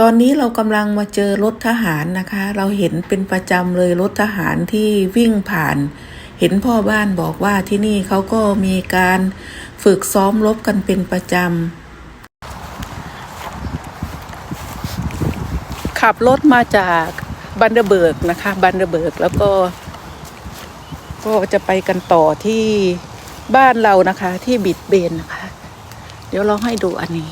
ตอนนี้เรากำลังมาเจอรถทหารนะคะ เราเห็นเป็นประจำเลยรถทหารที่วิ่งผ่าน เห็นพ่อบ้านบอกว่าที่นี่เขาก็มีการฝึกซ้อมรบกันเป็นประจำ ขับรถมาจากบันเดอร์เบิร์กนะคะ บันเดอร์เบิร์กแล้วก็ ก็จะไปกันต่อที่บ้านเรานะคะ ที่บิดเบนนะคะ เดี๋ยวเราให้ดูอันนี้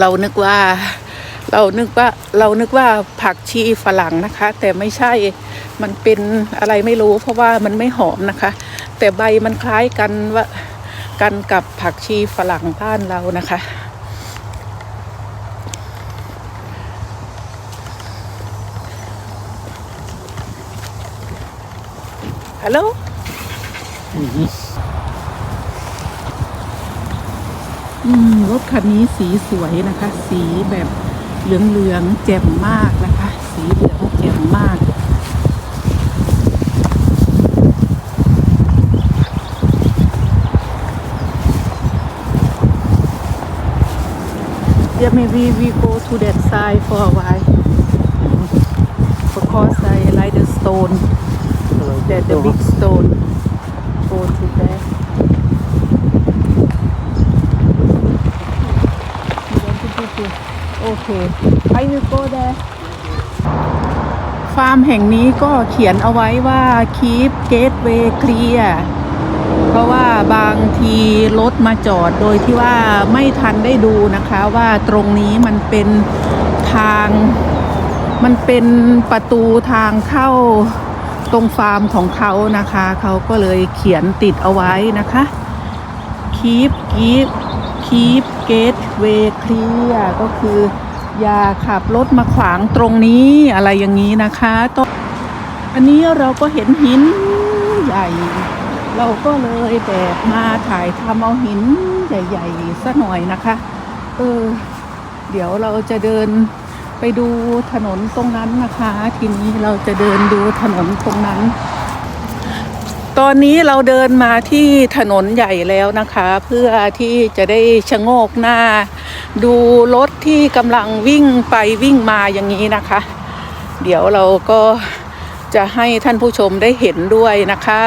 เรานึกว่า เรานึกว่าเรานึกว่าผักชีฝรั่งนะคะ แต่ไม่ใช่มันเป็นอะไรไม่รู้ เพราะว่ามันไม่หอมนะคะ แต่ใบมันคล้ายกันว่ากันกับผักชีฝรั่งบ้านเรานะคะฮัลโหล อืมรถคันนี้สีสวยนะคะ สีแบบเหลืองๆแจ่มมากนะคะ สีเหลืองแจ่มมาก Yeah, maybe we go to that side for a while. Because I like the stone, that the big stone. Go to there. You want to go to? Okay. I will go there. ฟาร์มแห่งนี้ก็เขียนเอาไว้ว่า keep gateway clear เพราะว่าบางทีรถมาจอดโดยที่ว่าไม่ทันได้ดูนะคะว่าตรงนี้มันเป็นทางมันเป็นประตูทางเข้าตรงฟาร์มของเขานะคะ เขาก็เลยเขียนติดเอาไว้นะคะ keep keep keep gateway clear ก็คือ อย่าขับรถมาขวางตรงนี้อะไรอย่างนี้นะคะต้นอันนี้เราก็เห็นหินใหญ่ เราก็เลยแบบมาถ่ายทำเอาหินใหญ่ๆสักหน่อยนะคะ เออ เดี๋ยวเราจะเดินไปดูถนนตรงนั้นนะคะ ทีนี้เราจะเดินดูถนนตรงนั้น ตอนนี้เราเดินมาที่ถนนใหญ่แล้วนะคะ เพื่อที่จะได้ชะโงกหน้า ดูรถที่กำลังวิ่งไปวิ่งมาอย่างนี้นะคะ เดี๋ยวเราก็จะให้ท่านผู้ชมได้เห็นด้วยนะคะ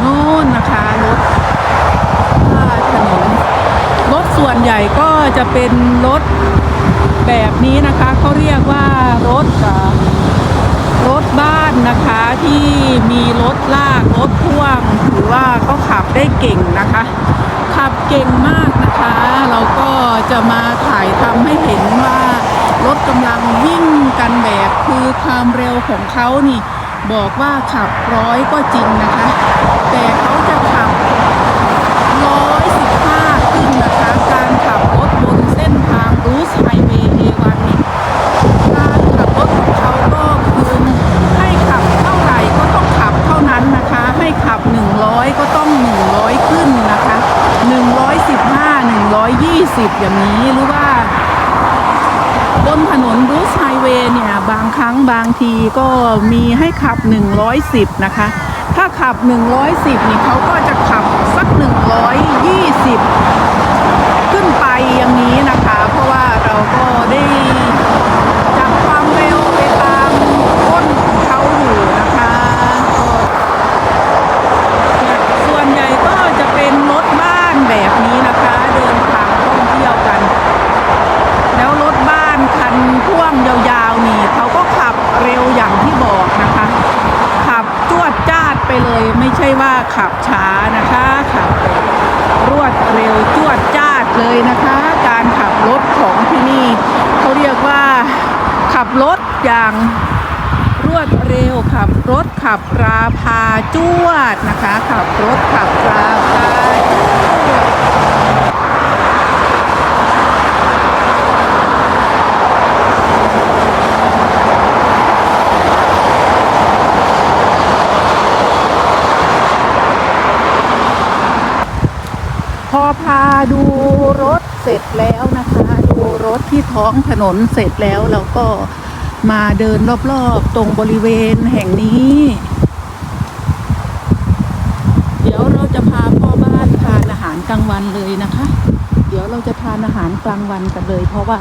โน่นนะคะรถรถส่วนใหญ่ก็จะเป็นรถ แบบนี้นะคะเขาเรียกว่ารถรถบ้านนะคะที่มีรถลากรถพ่วงถือว่าเขาขับได้เก่งนะคะ ขับเก่งมากนะคะ เราก็จะมาถ่ายทำให้เห็นว่ารถกำลังวิ่งกันแบบคือความเร็วของเขานี่ บอกว่าขับร้อยก็จริงนะคะ แต่เขาจะขับร้อยสิบห้าขึ้นนะคะ การขับรถบนเส้นทางรูสไฮเวย์เอวันนี่การขับรถของเขาก็คือให้ขับเท่าไหร่ก็ต้องขับเท่านั้นนะคะ ให้ขับ 100 ก็ต้อง 100 ขึ้นนะคะ 115 สิบอย่างนี้ หรือว่าบนถนนรูสไฮเวย์เนี่ย บางครั้งบางทีก็มีให้ขับ 110 นะคะ ถ้าขับ 110 นี่เขาก็จะขับสัก 120 ขึ้นไปอย่างนี้นะคะ เพราะว่าเราก็ได้จับความเร็วไปตามก้นของเขาอยู่นะคะก็ส่วนใหญ่ก็จะเป็นรถบ้านแบบนี้นะคะ เดินทางท่องเที่ยวกัน แล้วรถบ้านคันพ่วงยาวๆนี่เขาก็ขับเร็วอย่างที่บอกนะคะ ขับจวดจ้าดไปเลยไม่ใช่ว่าขับช้านะคะขับรวดเร็วจวดจ้าด เลยนะคะ การขับรถของที่นี่เขาเรียกว่าขับรถอย่างรวดเร็วขับรถขับราพาจวดนะคะ ขับรถขับราพา พอพาดูรถเสร็จแล้วนะคะ ดูรถที่ท้องถนนเสร็จแล้วเราก็มาเดินรอบๆตรงบริเวณแห่งนี้ เดี๋ยวเราจะพาพ่อบ้านทานอาหารกลางวันเลยนะคะ เดี๋ยวเราจะทานอาหารกลางวันกันเลย เพราะว่า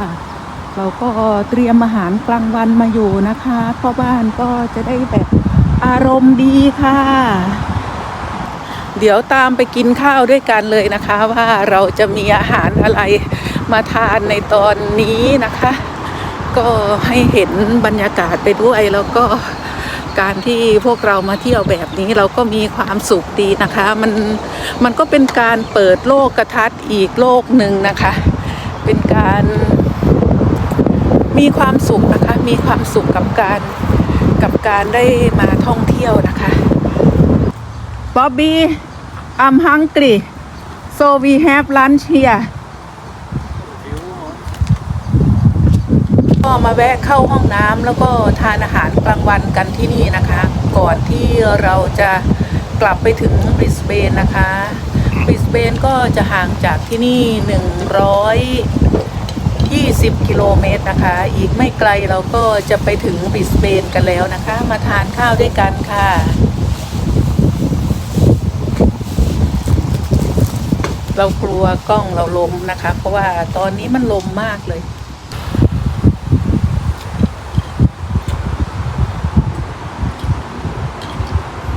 เราก็เตรียมอาหารกลางวันมาอยู่นะคะพ่อบ้านก็จะได้แบบอารมณ์ดีค่ะ เดี๋ยวตามไปกินข้าวด้วยกันเลยนะคะ ว่าเราจะมีอาหารอะไรมาทานในตอนนี้นะคะ ก็ให้เห็นบรรยากาศไปด้วยแล้วก็การที่พวกเรามาเที่ยวแบบนี้เราก็มีความสุขดีนะคะ มันมันก็เป็นการเปิดโลกกระทัดอีกโลกหนึ่งนะคะ เป็นการมีความสุขนะคะ มีความสุขกับการกับการได้มาท่องเที่ยวนะคะ Bobby I'm hungry so we have lunch here ก็มาแวะเข้าห้องน้ำแล้วก็ทานอาหารกลางวันกันที่นี่นะคะ ก่อนที่เราจะกลับไปถึงบริสเบนนะคะบริสเบนก็จะห่างจากที่นี่ 120 กิโลเมตรนะคะ อีกไม่ไกลเราก็จะไปถึงบริสเบนกันแล้วนะคะ มาทานข้าวด้วยกันค่ะ เรากลัวกล้องเราล้มนะคะ เพราะว่าตอนนี้มันลมมากเลย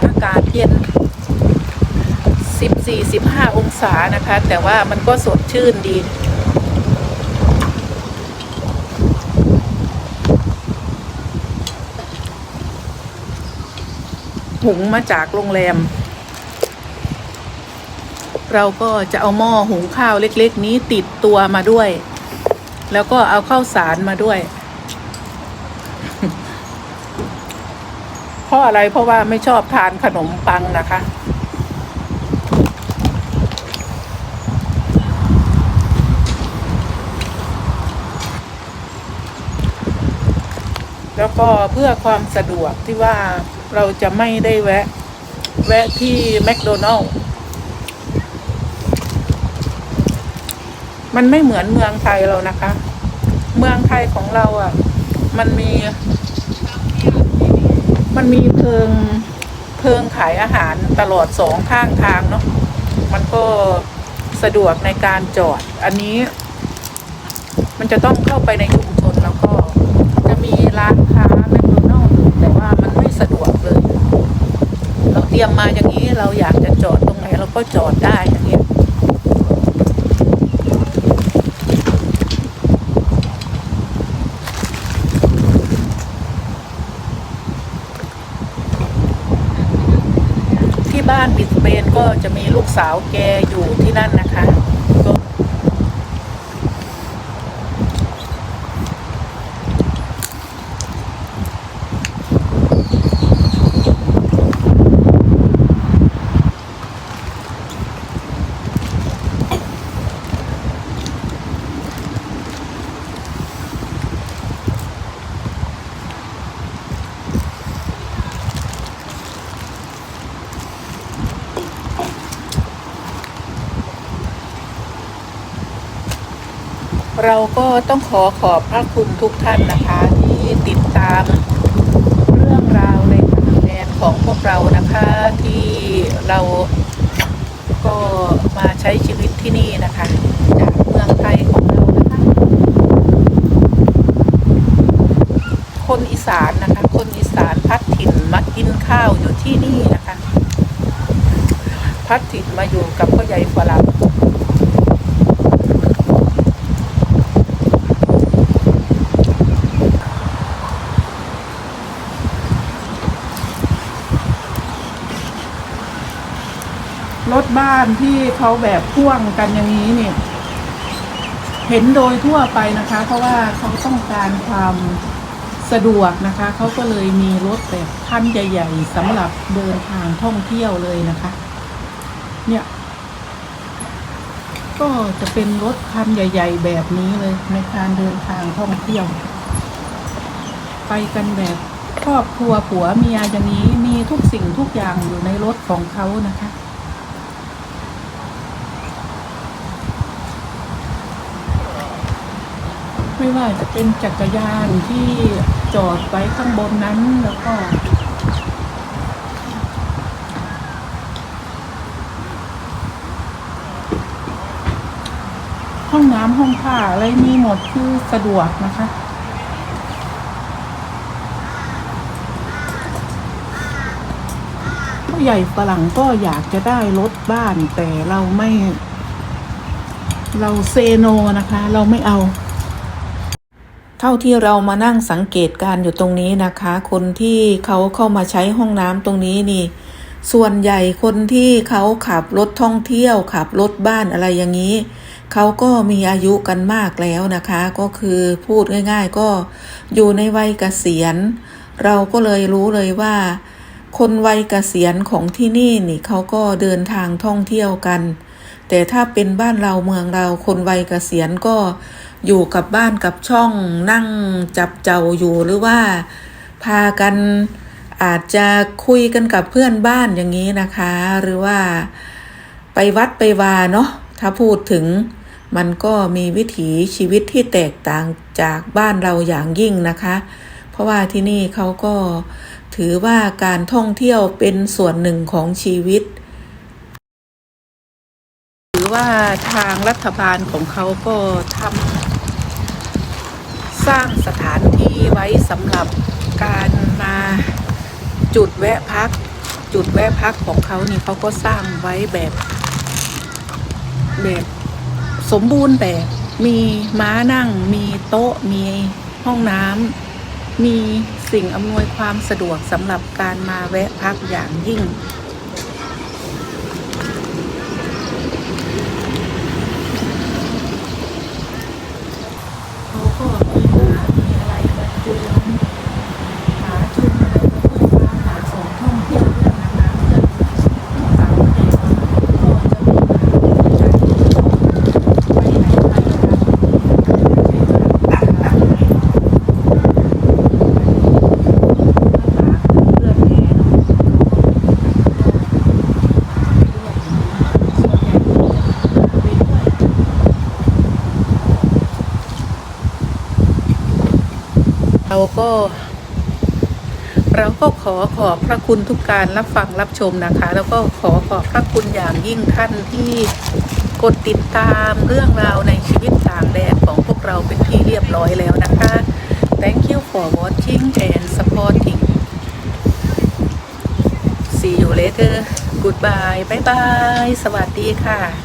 อากาศเย็น 14-15 องศานะคะ แต่ว่ามันก็สดชื่นดีหุงมาจากโรงแรม เราก็จะเอาหม้อหุงข้าวเล็กๆ นี้ติดตัวมาด้วย แล้วก็เอาข้าวสารมาด้วย เพราะอะไรเพราะว่าไม่ชอบทานขนมปังนะคะแล้วก็เพื่อความสะดวกที่ว่าเราจะไม่ได้แวะ แวะที่แมคโดนัลล์ มันไม่เหมือนเมืองไทยเรานะคะ เมืองไทยของเราอะ มันมี มันมีเพิงเพิงขายอาหารตลอดสองข้างทางเนาะมันก็สะดวกในการจอด อันนี้ มันจะต้องเข้าไปในชุมชนแล้วก็ จะมีร้านค้าแมคโดนัลล์อยู่แต่ว่ามันไม่สะดวกเลย เราเตรียมมาอย่างนี้เราอยากจะจอดตรงไหนเราก็จอดได้อย่างเบ้านบิสเบนก็จะมีลูกสาวแกอยู่ที่นั่นนะคะก็ เราก็ต้องขอขอบพระคุณทุกท่านนะคะ ที่ติดตามเรื่องราวในต่างแดนของพวกเรานะคะที่เราก็มาใช้ชีวิตที่นี่นะคะ จากเมืองไทยของเรานะคะคนอีสานนะคะ คนอีสานพัดถิ่นมากินข้าวอยู่ที่นี่นะคะ พัดถิ่นมาอยู่กับพ่อใหญ่ฝรั่ง รถบ้านที่เขาแบบพ่วงกันอย่างนี้เนี่ยเห็นโดยทั่วไปนะคะ เพราะว่าเขาต้องการความสะดวกนะคะ เขาก็เลยมีรถแบบคันใหญ่ๆสำหรับเดินทางท่องเที่ยวเลยนะคะ เนี่ย ก็จะเป็นรถคันใหญ่ ๆ แบบนี้เลยในการเดินทางท่องเที่ยว ไปกันแบบครอบครัวผัวเมียอย่างนี้มีทุกสิ่งทุกอย่างอยู่ในรถของเขานะคะ เว ไม่ว่าจะเป็นจักรยานที่จอดไว้ข้างบนนั้นแล้วก็ ห้องน้ำห้องผ้าอะไรมีหมดคือสะดวกนะคะผู้ใหญ่ฝรั่งก็อยากจะได้รถบ้านแต่เราไม่ เราเซโนนะคะ เราไม่เอา เท่าที่เรามานั่งสังเกตการอยู่ตรงนี้นะคะ คนที่เขาเข้ามาใช้ห้องน้ำตรงนี้นี่ ส่วนใหญ่คนที่เขาขับรถท่องเที่ยวขับรถบ้านอะไรอย่างนี้เขาก็มีอายุกันมากแล้วนะคะ ก็คือพูดง่ายๆ ก็อยู่ในวัยเกษียณ เราก็เลยรู้เลยว่า คนวัยเกษียณของที่นี่นี่เขาก็เดินทางท่องเที่ยวกัน แต่ถ้าเป็นบ้านเราเมืองเราคนวัยเกษียณก็อยู่กับบ้านกับช่องนั่งจับเจ้าอยู่หรือว่าพากันอาจจะคุยกันกับเพื่อนบ้านอย่างนี้นะคะ หรือว่าไปวัดไปวาเนาะถ้าพูดถึงมันก็มีวิถีชีวิตที่แตกต่างจากบ้านเราอย่างยิ่งนะคะ เพราะว่าที่นี่เขาก็ถือว่าการท่องเที่ยวเป็นส่วนหนึ่งของชีวิต ว่าทางรัฐบาลของเขาก็ทำสร้างสถานที่ไว้สำหรับการมาจุดแวะพัก จุดแวะพักของเขานี่เขาก็สร้างไว้แบบ แบบสมบูรณ์แบบมีม้านั่ง มีโต๊ะ มีห้องน้ำมีสิ่งอำนวยความสะดวกสำหรับการมาแวะพักอย่างยิ่ง เขาก็มีหามีอะไรมาจุนหาจุนอะไรมาเพื่อมาหาของท่องเที่ยวด้วยนะคะเพื่อนสาวใหญ่มาก็จะมีการไปไหนไปกันเพื่อนแน่เนาะส่วนใหญ่ก็จะไปด้วย เราก็ เราก็ขอขอบพระคุณทุกการรับฟังรับชมนะคะ แล้วก็ขอขอบพระคุณอย่างยิ่งท่านที่กดติดตามเรื่องราวในชีวิตต่างแดนของพวกเราเป็นที่เรียบร้อยแล้วนะคะ Thank you for watching and supporting See you later Goodbye บ๊ายบาย สวัสดีค่ะ